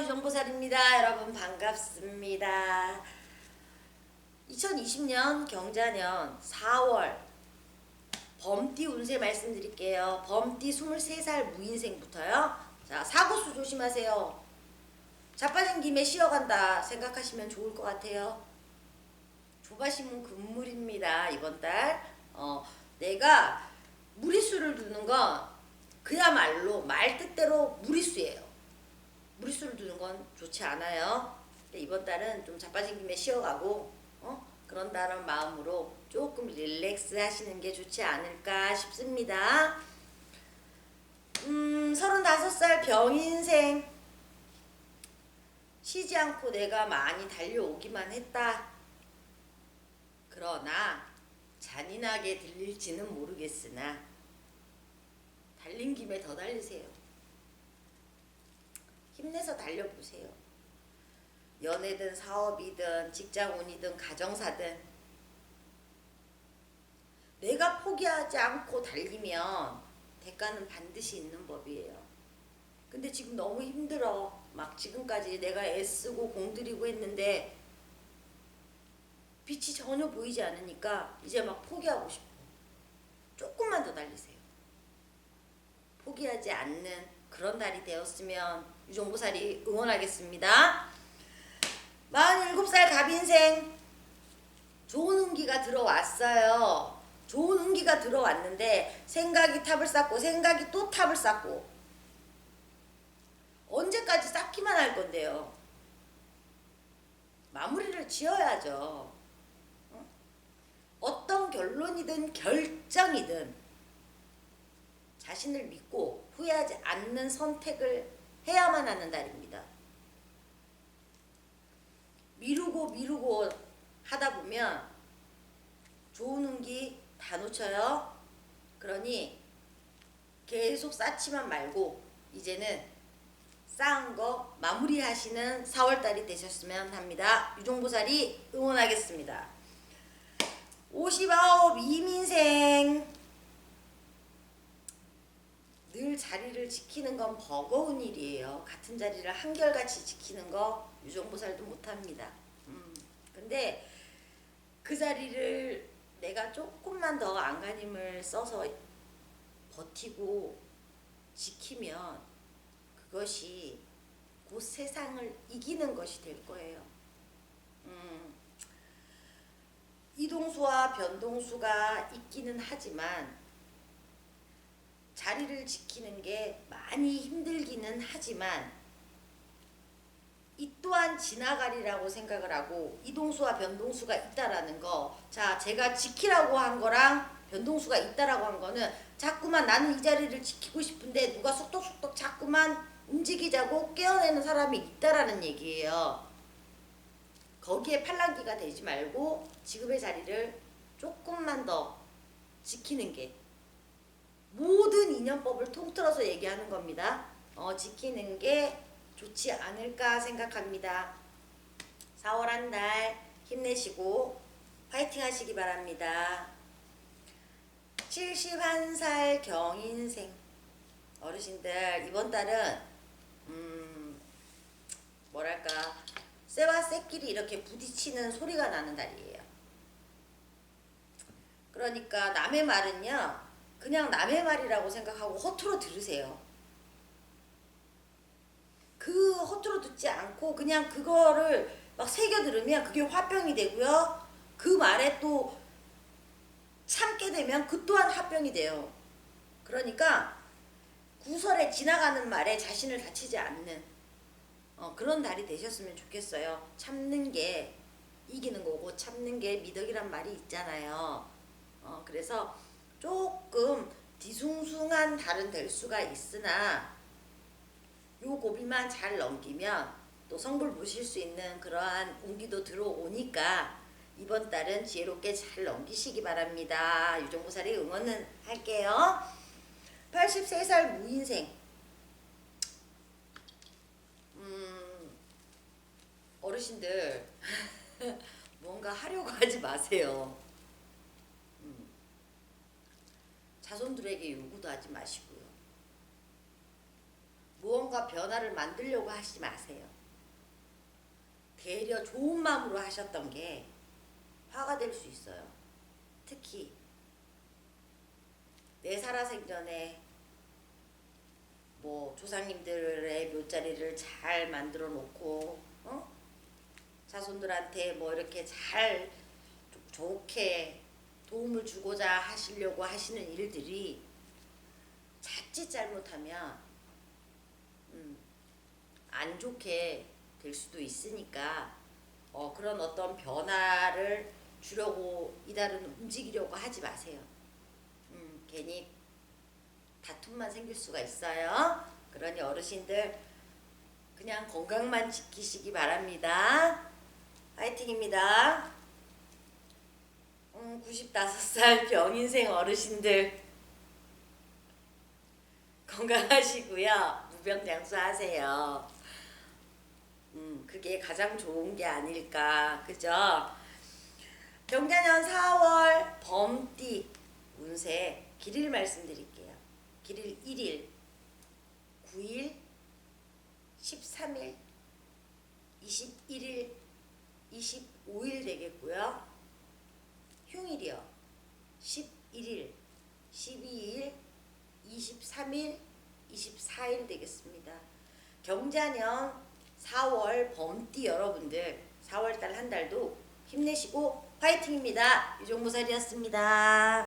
유정보살입니다. 여러분 반갑습니다. 2020년 경자년 4월 범띠 운세 말씀드릴게요. 범띠 23살 무인생부터요. 자, 사고수 조심하세요. 자빠진 김에 쉬어간다 생각하시면 좋을 것 같아요. 조바심은 금물입니다. 이번 달. 어, 내가 무리수를 두는 건 그야말로 말 뜻대로 무리수예요. 무리수를 두는 건 좋지 않아요. 이번 달은 좀 자빠진 김에 쉬어가고 어? 그런다는 마음으로 조금 릴렉스 하시는 게 좋지 않을까 싶습니다. 음, 35살 병인생 쉬지 않고 내가 많이 달려오기만 했다. 그러나 잔인하게 들릴지는 모르겠으나 달린 김에 더 달리세요. 힘내서 달려보세요. 연애든 사업이든 직장운이든 가정사든 내가 포기하지 않고 달리면 대가는 반드시 있는 법이에요. 근데 지금 너무 힘들어. 막 지금까지 내가 애쓰고 공들이고 했는데 빛이 전혀 보이지 않으니까 이제 막 포기하고 싶어. 조금만 더 달리세요. 포기하지 않는 그런 날이 되었으면 유종보살이 응원하겠습니다. 47살 갑인생 좋은 운기가 들어왔어요. 좋은 운기가 들어왔는데 생각이 탑을 쌓고 생각이 또 탑을 쌓고 언제까지 쌓기만 할 건데요. 마무리를 지어야죠. 어? 어떤 결론이든 결정이든 자신을 믿고 후회하지 않는 선택을 해야만 하는 달입니다. 미루고 미루고 하다 보면 좋은 운기 다 놓쳐요. 그러니 계속 쌓지만 말고 이제는 쌓은 거 마무리하시는 4월달이 되셨으면 합니다. 유종보살이 응원하겠습니다. 59 이민생 늘 자리를 지키는 건 버거운 일이에요. 같은 자리를 한결같이 지키는 거 유종보살도 못합니다. 음, 근데 그 자리를 내가 조금만 더 안간힘을 써서 버티고 지키면 그것이 곧 세상을 이기는 것이 될 거예요. 음, 이동수와 변동수가 있기는 하지만 자리를 지키는 게 많이 힘들기는 하지만 이 또한 지나가리라고 생각을 하고 이동수와 변동수가 있다라는 거. 자, 제가 지키라고 한 거랑 변동수가 있다라고 한 거는 자꾸만 나는 이 자리를 지키고 싶은데 누가 속독속독 자꾸만 움직이자고 깨어내는 사람이 있다라는 얘기예요. 거기에 팔랑기가 되지 말고 지금의 자리를 조금만 더 지키는 게 모든 인연법을 통틀어서 얘기하는 겁니다. 어, 지키는 게 좋지 않을까 생각합니다. 4월 한 달 힘내시고 파이팅 하시기 바랍니다. 71살 경인생 어르신들 이번 달은 음 뭐랄까 쇠와 쇠끼리 이렇게 부딪히는 소리가 나는 달이에요. 그러니까 남의 말은요 그냥 남의 말이라고 생각하고 허투루 들으세요. 그 허투루 듣지 않고 그냥 그거를 막 새겨 들으면 그게 화병이 되고요. 그 말에 또 참게 되면 그 또한 화병이 돼요. 그러니까 구설에 지나가는 말에 자신을 다치지 않는 어, 그런 날이 되셨으면 좋겠어요. 참는 게 이기는 거고 참는 게 미덕이란 말이 있잖아요. 어, 그래서 조금 뒤숭숭한 달은 될 수가 있으나 요 고비만 잘 넘기면 또 성불 보실 수 있는 그러한 운기도 들어오니까 이번 달은 지혜롭게 잘 넘기시기 바랍니다. 유종보살이 응원은 할게요. 83살 무인생 음, 어르신들 뭔가 하려고 하지 마세요. 음, 자손들에게 요구도 하지 마시고요. 무언가 변화를 만들려고 하지 마세요. 되려 좋은 마음으로 하셨던 게 화가 될 수 있어요. 특히 내 살아생전에 뭐 조상님들의 묘자리를 잘 만들어 놓고 어? 자손들한테 뭐 이렇게 잘 조- 좋게 도움을 주고자 하시려고 하시는 일들이 자칫 잘못하면 음, 안 좋게 될 수도 있으니까 어, 그런 어떤 변화를 주려고 이달은 움직이려고 하지 마세요. 음, 괜히 다툼만 생길 수가 있어요. 그러니 어르신들 그냥 건강만 지키시기 바랍니다. 파이팅입니다. 음, 95살 병인생 어르신들 건강하시고요. 무병장수하세요. 음, 그게 가장 좋은 게 아닐까. 그죠? 경자년 4월 범띠 운세 길일 말씀드릴게요. 길일 1일, 9일, 13일, 21일, 25일 되겠고요. 흉일이요. 11일, 12일, 23일, 24일 되겠습니다. 경자년 4월 범띠 여러분들 4월달 한 달도 힘내시고 화이팅입니다. 유종무살이었습니다.